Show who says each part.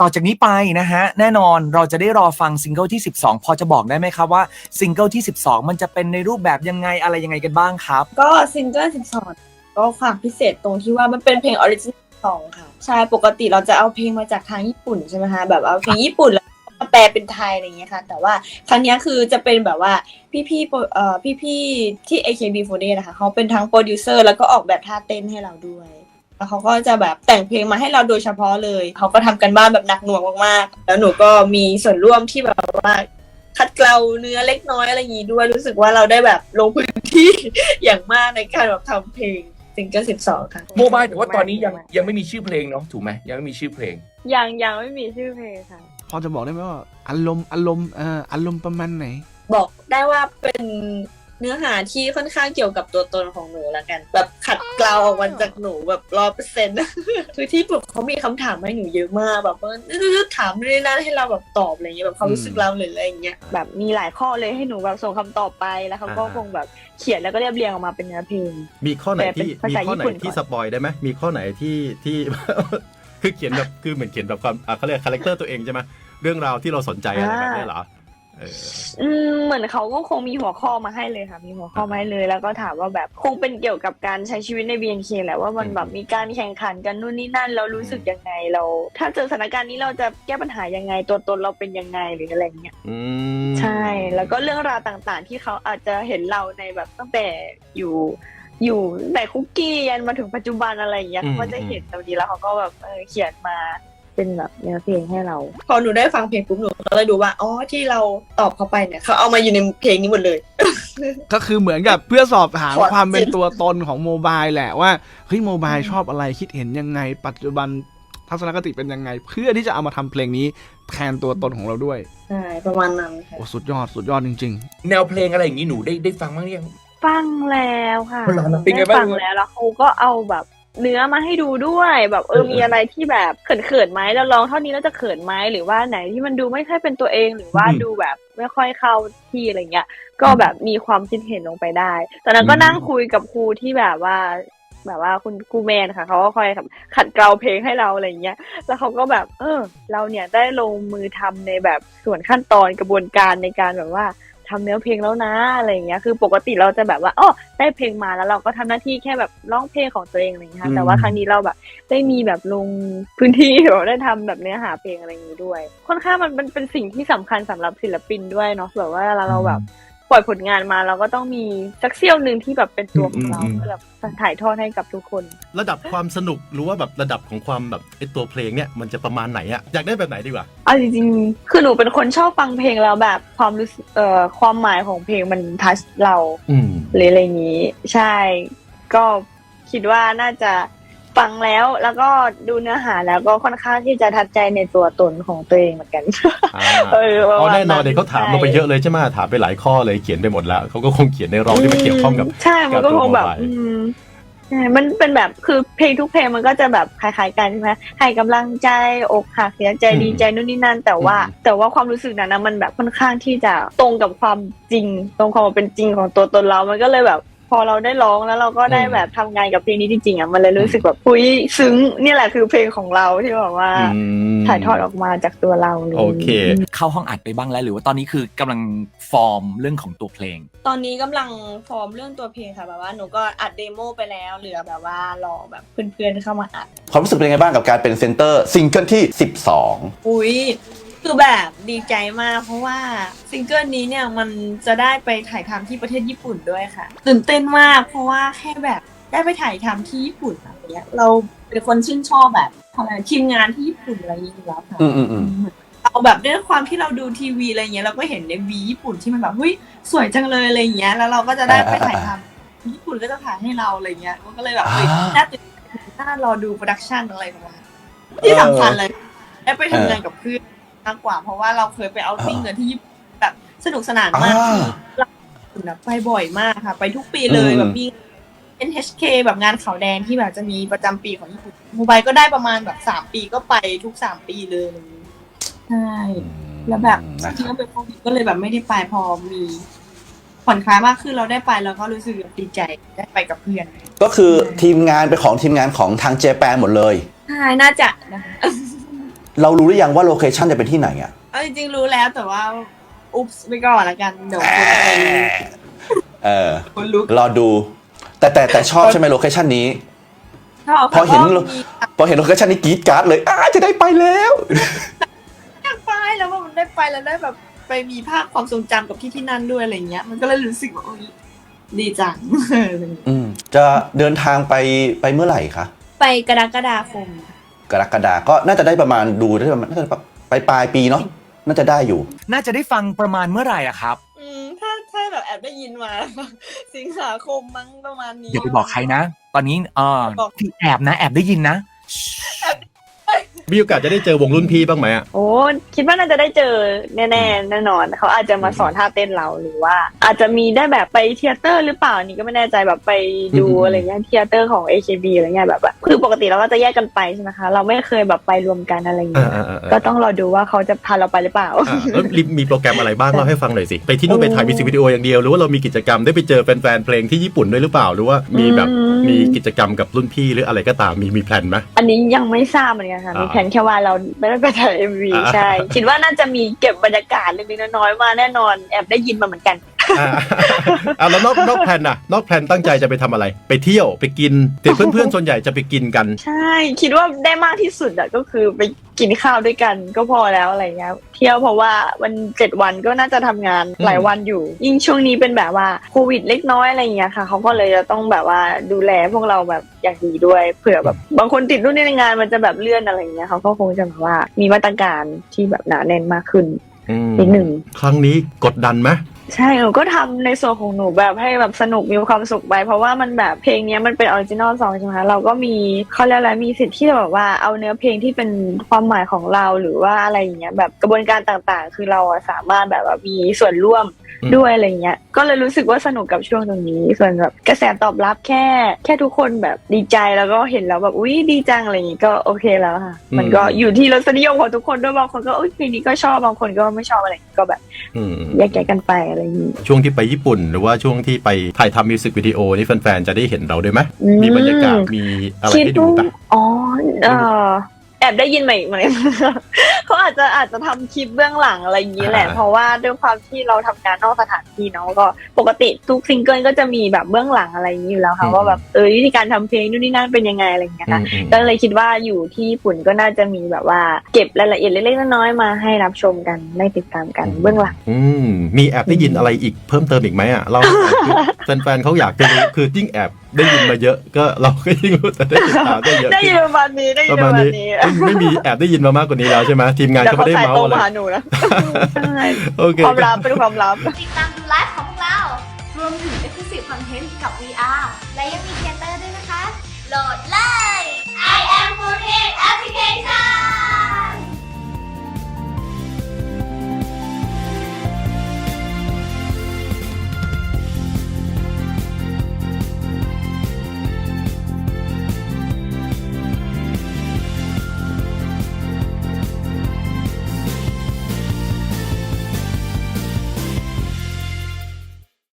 Speaker 1: ต่อจากนี้ไปนะฮะแน่นอนเราจะได้รอฟังซิงเกิลที่ 12 พอจะบอกได้ไหมครับว่าซิงเกิลที่ 12 มันจะเป็นในรูปแบบยังไงอะไรยังไงกันบ้างครับ
Speaker 2: ก็ซิงเกิล12 ก็ความพิเศษตรงที่ว่ามันเป็นเพลงออริจินอลสองค่ะใช่ปกติเราจะเอาเพลงมาจากทางญี่ปุ่นใช่ไหมคะแบบเอาเพลงญี่ปุ่นแล้วมาแปลเป็นไทยอะไรอย่างเงี้ยค่ะแต่ว่าครั้งเนี้ยคือจะเป็นแบบว่าพี่ๆโปรเอ่อพี่ๆที่ AKB48 นะคะเขาเป็นทั้งโปรดิวเซอร์แล้วก็ออกแบบท่าเต้นให้เราด้วย แล้วเขาก็จะแบบแต่งเพลงมาให้เราโดยเฉพาะเลย เขาก็ทำกันบ้านแบบหนักหน่วงมากๆ แล้วหนูก็มีส่วนร่วมที่แบบว่า คัดเกลาเนื้อเล็กน้อยอะไรอย่างงี้ด้วยรู้สึกว่าเราได้แบบลงพื้นที่อย่างมากในการแบบทำเพลงซิงเกิลสิบสองค่ะ
Speaker 3: โมบายแต่ว่าตอนนี้ยังยังไม่มีชื่อเพลงเนาะถูกไหมยังไม่มีชื่อเพลง
Speaker 4: ยังยังไม่มีชื่อเพลงค่ะ
Speaker 5: พอจะบอกได้ไหมว่าอารมณ์อารมณ์เอ่ออารมณ์ประมาณไหน
Speaker 2: บอกได้ว่าเป็น เนื้อหาที่ค่อนข้างเกี่ยวกับตัวตนของหนูละกัน แบบขัดเกลาออกมาจากหนูแบบร้อยเปอร์เซ็นต์คือที่แบบเขามีคำถามให้หนูเยอะมากแบบว่าถามเรื่อยๆให้เราแบบตอบอะไรเงี้ยแบบความรู้สึกเราหรืออะไรอย่างเงี้ย
Speaker 4: แบบมีหลายข้อเลยให้หนูแบบส่งคำตอบไปแล้วเขาก็
Speaker 6: อ่า
Speaker 4: คงแบบเขียนแล้วก็เรียบเรียงออกมาเป็นเนื้อเพลง
Speaker 6: มีข้อไหนที่
Speaker 4: แต่เป็นภา
Speaker 6: มี
Speaker 4: ษา
Speaker 6: ข้อไหน
Speaker 4: ญี่ปุ่น
Speaker 6: ที่
Speaker 4: ก่อน
Speaker 6: สปอยได้ไหมมีข้อไหนที่ที่คือเขียนแบบคือเหมือนเขียนแบบความอะเขาเรียกคาแรคเตอร์ตัวเองใช่ไหมเรื่องราวที่เราสนใจอะไรแบบนี้เหรอ เออ
Speaker 4: อืมเหมือนเขาก็คงมีหัวข้อมาให้เลยค่ะ มีหัวข้อมาให้เลย แล้วก็ถามว่าแบบคงเป็นเกี่ยวกับการใช้ชีวิตใน BNK แหละว่ามันแบบมีการแข่งขันกันนู่นนี่นั่นเรารู้สึกยังไงเรา ถ้าเจอสถานการณ์นี้เราจะแก้ปัญหายังไงตัวตนเราเป็นยังไงหรืออะไรเงี้ย
Speaker 6: อืม
Speaker 4: ใช่ แล้วก็เรื่องราวต่างๆ ที่เขาอาจจะเห็นเราในแบบตั้งแต่อยู่ อยู่ตั้งแต่คุกกี้ยันมาถึงปัจจุบันอะไรอย่างเงี้ย
Speaker 6: อืม
Speaker 4: เขาก็จะเห็นตรงนี้แล้วเขาก็แบบเออเขียนมา เป็นแบบเนื้อเพลงให้เรา
Speaker 2: พอหนูได้ฟังเพลงปุ๊บหนูก็เลยดูว่าอ๋อที่เราตอบเขาไปเนี่ยเขาเอามาอยู่ในเพลงนี้หมดเลย
Speaker 5: ก็คือเหมือนกับเพื่อสอบถาม
Speaker 2: ขอ
Speaker 5: ความเป็น
Speaker 2: จริง
Speaker 5: ตัวตนของโมบายแหละว่าเฮ้ยโมบายชอบอะไรคิดเห็นยังไง ปัจจุบันทัศนคติเป็นยังไง เพื่อที่จะเอามาทำเพลงนี้แทนตัวตนของเราด้วย
Speaker 2: ใช่ประมาณนั้นค่ะ
Speaker 5: โอ้สุดยอดสุดยอดจริง
Speaker 3: แนวเพลงอะไรอย่างนี้หนูได้ได้ฟังบ้างหรือยัง
Speaker 4: ฟังแล้วค่ะ
Speaker 3: เป็นไงบ้างเป็นไง
Speaker 4: ได้
Speaker 3: บ้าง
Speaker 4: ฟังแล้วแล้วเขาก็เอาแบบ เนื้อมาให้ดูด้วยแบบเออ
Speaker 3: เออ
Speaker 4: มีอะไรที่แบบเขินเขินๆไหมแล้วร้องเท่านี้แล้วจะเขินไหมหรือว่าไหนที่มันดูไม่ค่อยเป็นตัวเองหรือว่า
Speaker 3: อืม
Speaker 4: ดูแบบไม่ค่อยเข้าที่อะไรเงี้ย ก็แบบมีความคิดเห็นลงไปได้ ตอนนั้นก็
Speaker 3: อืม
Speaker 4: นั่งคุยกับครูที่แบบว่าแบบว่าคุณครูแมนค่ะเขาก็คอยแบบขัดเกลาเพลงให้เราอะไรเงี้ย แล้วเขาก็แบบ เออ เราเนี่ยได้ลงมือทำในแบบส่วนขั้นตอนกระบวนการในการแบบว่า ทำเนื้อเพลงแล้วนะอะไรอย่างเงี้ยคือปกติเราจะแบบว่าอ๋อได้เพลงมาแล้วเราก็ทำหน้าที่แค่แบบร้องเพลงของตัวเองอะไรอย่างเงี้ยค่ะแต่ว่าครั้งนี้เราแบบได้มีแบบลงพื้นที่เราได้ทำแบบเนื้อหาเพลงอะไรอย่างงี้ด้วย ค่อนข้างมันมันเป็นสิ่งที่สำคัญสำหรับศิลปินด้วยเนาะแบบว่าเราเราแบบ ปล่อยผลงานมาเราก็ต้องมีสักเสี้ยวหนึ่งที่แบบเป็นตัวของเรา
Speaker 3: อืมอืม
Speaker 4: เพื่อแบบถ่ายทอดให้กับทุกคน
Speaker 6: ระดับความสนุกหรือว่าแบบระดับของความแบบไอตัวเพลงเนี่ยมันจะประมาณไหนอะอยากได้แบบไหนดีกว่า
Speaker 4: เอาจริงๆ คือหนูเป็นคนชอบฟังเพลงแล้วแบบความรู้สึกเอ่อความหมายของเพลงมันทัชเรา
Speaker 6: อืม
Speaker 4: หรืออะไรอย่างนี้ ใช่ ก็คิดว่าน่าจะ ฟังแล้วแล้วก็ดูเนื้อหาแล้วก็ค่อนข้างที่จะทัดใจในตัวตนของตัวเองเหมือนกัน
Speaker 6: อ่า
Speaker 4: เออประ
Speaker 6: อ๋อ
Speaker 4: มาณ
Speaker 6: แน่นอนเด็กเขาถาม
Speaker 4: ใช่
Speaker 6: ลงไปเยอะเลยใช่ไหมถามไปหลายข้อเลยเขียนไปหมดแล้วเขาก็คงเขียนในร้องที่มันเกี่ยวข้องกับ
Speaker 4: ใช่มันก็คงแบบ
Speaker 6: กับตัว
Speaker 4: อืมใช่มันเป็นแบบคือเพลงทุกเพลงมันก็จะแบบคล้ายๆกันใช่ไหมให้กำลังใจอกหักเสียใจ
Speaker 6: อืม
Speaker 4: ดีใจนู่นนี่นั่น แต่ว่า
Speaker 6: อืม
Speaker 4: แต่ว่าความรู้สึกนั้นนะมันแบบค่อนข้างที่จะตรงกับความจริง ตรงความเป็นจริงของตัวตนเรา มันก็เลยแบบ พอเราได้ร้องแล้วเราก็ได้แบบทำงานกับเพลงนี้จริงๆอะมันเลยรู้สึกแบบอุ้ยซึ้งนี่แหละคือเพลงของเราที่แบบว่า
Speaker 6: อืม
Speaker 4: ถ่ายทอดออกมาจากตัวเราเลย
Speaker 6: โอเค
Speaker 1: เข้าห้องอัดไปบ้างแล้วหรือว่าตอนนี้คือกำลังฟอร์มเรื่องของตัวเพลง
Speaker 2: ตอนนี้กำลังฟอร์มเรื่องตัวเพลงค่ะแบบว่าหนูก็อัดเดโมไปแล้วเหลือแบบว่ารอแบบเพื่อนๆเข้ามาอัด
Speaker 7: ความรู้สึกเป็นยังไงบ้างกับการเป็นเซนเตอร์ซิงเกิลที่ 12
Speaker 2: อุ้ย คือแบบดีใจมาก เพราะว่าซิงเกิลนี้เนี่ยมันจะได้ไปถ่ายทำที่ประเทศญี่ปุ่นด้วยค่ะตื่นเต้นมากเพราะว่าแค่แบบได้ไปถ่ายทำที่ญี่ปุ่นอะไรเงี้ยเราเป็นคนชื่นชอบแบบอะไรทีมงานที่ญี่ปุ่นอะไรอย่างเงี้ยอยู่แล้วค่ะ
Speaker 7: อืมอืมอืม
Speaker 2: เราแบบด้วยความที่เราดูทีวีอะไรเงี้ยเราก็เห็นในวีญี่ปุ่นที่มันแบบเฮ้ยสวยจังเลยอะไรเงี้ย แล้วเราก็จะได้ไปถ่ายทำญี่ปุ่นก็จะถ่ายให้เราอะไรเงี้ยมันก็เลยแบบเฮ้ย
Speaker 7: อ่า
Speaker 2: น่าตื่นเต้นน่ารอดูโปรดักชันอะไรประมาณนั้นที่สำคัญเลยได้ไปทำงานกับเพื่อนมากกว่า เพราะว่าเราเคยไปเอาติ้งกันที่ญี่ปุ่นแบบสนุกสนานมาก
Speaker 7: อ่า
Speaker 2: คือเราแบบไปบ่อยมากค่ะ ไปทุกปีเลย
Speaker 7: อืม
Speaker 2: แบบมี NHK แบบงานขาวแดงที่แบบจะมีประจำปีของญี่ปุ่นโมบายก็ได้ประมาณแบบสามปีก็ไปทุกสามปีเลยอะไรอย่างงี้ใช่ แล้วแบบ
Speaker 7: นะ
Speaker 2: จริ
Speaker 7: ค
Speaker 2: งๆ
Speaker 7: รับ
Speaker 2: ก็เป็นโควิดก็เลยแบบไม่ได้ไปพอมีผ่อนคลายมากขึ้นเราได้ไปเราก็รู้สึกแบบดีใจได้ไปกับเพื่อน
Speaker 7: ก็คือทีมงานเป็นของทีมงานของทางเจแปนหมดเลย
Speaker 2: ใช่น่าจะนะคะ
Speaker 7: เรารู้หรือยังว่าโลเคชันจะเป็นที่ไหนอะ
Speaker 2: เอาจริงๆรู้แล้วแต่ว่า อุ๊บส์ไปก่อนละกันเดี๋ยวคนไป
Speaker 7: เออ
Speaker 2: คนรู้
Speaker 7: รอดู แต่แต่แต่ชอบใช่ไหมโลเคชันนี้
Speaker 2: ชอบ
Speaker 7: พอเห็น
Speaker 2: พราะว่ามี
Speaker 7: พอเห็นโลเคชันนี้กรี๊ดกราร์ดเลยอ้าจะได้ไปแล้ว
Speaker 2: อยากไปแล้วว่ามันได้ไปแล้วได้แบบไปมีภาพความทรงจำกับที่ที่นั่นด้วยอะไรเงี้ย มันก็เลยรู้สึกว่าโอ๊ยดีจัง
Speaker 7: อืมจะเดินทางไปไปเมื่อไหร่คะ
Speaker 2: ไปกรกฎาคม
Speaker 7: กรกฎาก็น่าจะได้ประมาณดูได้ประมาณน่าจะไปปลายปีเนาะน่าจะได้อยู่
Speaker 1: น่าจะได้ฟังประมาณเมื่อไหร่อะครับ
Speaker 2: อืมถ้าถ้าแบบแอบได้ยินมา สิงหาคมมั้งประมาณนี้
Speaker 1: อย่าไปบอกใครนะ ตอนนี้เออ
Speaker 2: บอก
Speaker 1: ที่แอบนะ แอบได้ยินนะ
Speaker 6: มีโอกาสจะได้เจอวงรุ่นพี่บ้างไหมอะ
Speaker 4: โอ้คิดว่าน่าจะได้เจอแน่ๆแน่นอนเขาอาจจะมาสอนท่าเต้นเราหรือว่า อาจจะมีได้แบบไปเทยเตอร์หรือเปล่านี่ก็ไม่แน่ใจแบบไปดู
Speaker 6: อืม
Speaker 4: อะไรเงี้ยเทยเตอร์ของ AKB อะไรเงี้ยแบบว่าคือปกติเราก็จะแยกกันไปใช่ไหมคะ เราไม่เคยแบบไปรวมกันอะไร
Speaker 6: อ่า
Speaker 4: เงี้ย
Speaker 6: อ่าอ่า
Speaker 4: ก็ต้องรอดูว่าเขาจะพาเราไปหรือเปล่า
Speaker 6: อ่าแล้วรีบมีโปรแกรมอะไรบ้างเล่าให้ฟังหน่อยสิ ไปที่นู่นไปถ่ายมิวสิกวิดีโออย่างเดียว หรือว่าเรามีกิจกรรมได้ไปเจอแฟนๆเพลงที่ญี่ปุ่นด้วยหรือเปล่า หรือว่ามีแบบ
Speaker 4: อืม
Speaker 6: มีกิจกรรมกับรุ่นพี่หรืออะไรก็ตามมีมีแพลนไหม
Speaker 4: อันนี้ยังไม่ทราบเหมือนกันค่ะ
Speaker 6: อ่ามี
Speaker 4: มีแผนแค่ว่าเราไม่ได้ไปถ่ายเอ็มวี
Speaker 6: อ่า
Speaker 4: ใช่ คิดว่าน่าจะมีเก็บบรรยากาศเล็กๆน้อยๆมาแน่นอนแอบได้ยินมาเหมือนกัน
Speaker 6: อ่าอ่าแล้วนอกนอกแพลนน่ะนอกแพลนตั้งใจจะไปทำอะไร ไปเที่ยวไปกินเด็กเพื่อนๆส่วนใหญ่จะไปกินกัน
Speaker 4: ใช่คิดว่าได้มากที่สุดอะก็คือไปกินข้าวด้วยกันก็พอแล้วอะไรเงี้ยเที่ยวเพราะว่าวันเจ็ดวันก็น่าจะทำงาน
Speaker 6: อืม
Speaker 4: หลายวันอยู่ ยิ่งช่วงนี้เป็นแบบว่าโควิดเล็กน้อยอะไรเงี้ยค่ะเขาก็เลยจะต้องแบบว่าดูแลพวกเราแบบอย่างดีด้วยเผื่อแบบบางคนติดนู่นนี่ในงานมันจะแบบเลื่อนอะไรเงี้ยเขาก็คงจะแบบว่ามีมาตรการที่แบบหนาแน่นมากขึ้น
Speaker 6: อืม
Speaker 4: นิดหนึ่ง
Speaker 6: ครั้งนี้กดดันไหม
Speaker 4: ใช่หนูก็ทำในส่วนของหนูแบบให้แบบสนุกมีความสุขไป เพราะว่ามันแบบเพลงเนี้ยมันเป็นออริจินอลซองใช่ไหมคะเราก็มีเขาเรียกอะไรมีสิทธิ์ที่จะแบบว่าเอาเนื้อเพลงที่เป็นความหมายของเราหรือว่าอะไรอย่างเงี้ยแบบกระบวนการต่างๆ คือเราอะสามารถแบบว่ามีส่วนร่วม
Speaker 6: อืม
Speaker 4: ด้วยอะไรเงี้ยก็เลยรู้สึกว่าสนุกกับช่วงตรงนี้ ส่วนแบบกระแสตอบรับแค่ แค่ทุกคนแบบดีใจแล้วก็เห็นแล้วแบบอุ้ยดีจังอะไรอย่างงี้ก็โอเคแล้วค่ะ มันก็อยู่ที่รสนิยมของทุกคนด้วยบางคนก็อุ้ยเพลงนี้ก็ชอบบางคนก็ไม่ชอบอะไรอย่างงี้ก็แบบ
Speaker 6: อืม
Speaker 4: แยกแยะกันไปอะไรอย่างงี้
Speaker 6: ช่วงที่ไปญี่ปุ่น หรือว่าช่วงที่ไปถ่ายทำมิวสิกวิดีโอนี่แฟนๆจะได้เห็นเราด้วยไหม
Speaker 4: อืม
Speaker 6: มีบรรยากาศมีอะไรให้ดูปะ
Speaker 4: อ๋อเออแอบได้ยินมาอีกไหม เขาอาจจะอาจจะทำคลิปเบื้องหลังอะไรอย่างนี้แหละ
Speaker 6: อ่า
Speaker 4: เพราะว่าด้วยความที่เราทำงานนอกสถานที่เนาะก็ปกติทุกซิงเกิลก็จะมีแบบเบื้องหลังอะไรอย่างนี้อยู่แล้วค่ะว่าแบบเออวิธีการทำเพลงนู่นนี่นั่นเป็นยังไงอะไรอย่างเงี้ย
Speaker 6: อื
Speaker 4: ค่ะ
Speaker 6: มอืม
Speaker 4: ก็เลยคิดว่าอยู่ที่ญี่ปุ่นก็น่าจะมีแบบว่า เก็บรายละเอียดเล็กๆน้อยๆมาให้รับชมกันได้ติดตามกันเบื้องหลัง
Speaker 6: อืมมีแอบได้ยินอะไรอีกเพิ่มเติมอีกไหมอะเราคือแฟนๆเขาอยากจะรู้คือยิ่งแอบ ได้ยินมาเยอะ ก็เราก็ยิ่งรู้แต่ได้ยินมาได้เยอะ
Speaker 4: ได้ยินประมาณนี้ได้ยินประมาณ
Speaker 6: นี้ไม่มีแอบได้ยินมามากกว่านี้แล้วใช่ไหมทีมงาน
Speaker 4: เข
Speaker 6: ไม่ได้เมาอะไรโอเค
Speaker 4: ความลับเป็นความลับ
Speaker 8: ติดตามไลฟ์ของพวกเรา รวมถึง exclusive content กับ VR และยังมีเกเตอร์ด้วยนะคะ โหลดเลย I am f o o t Application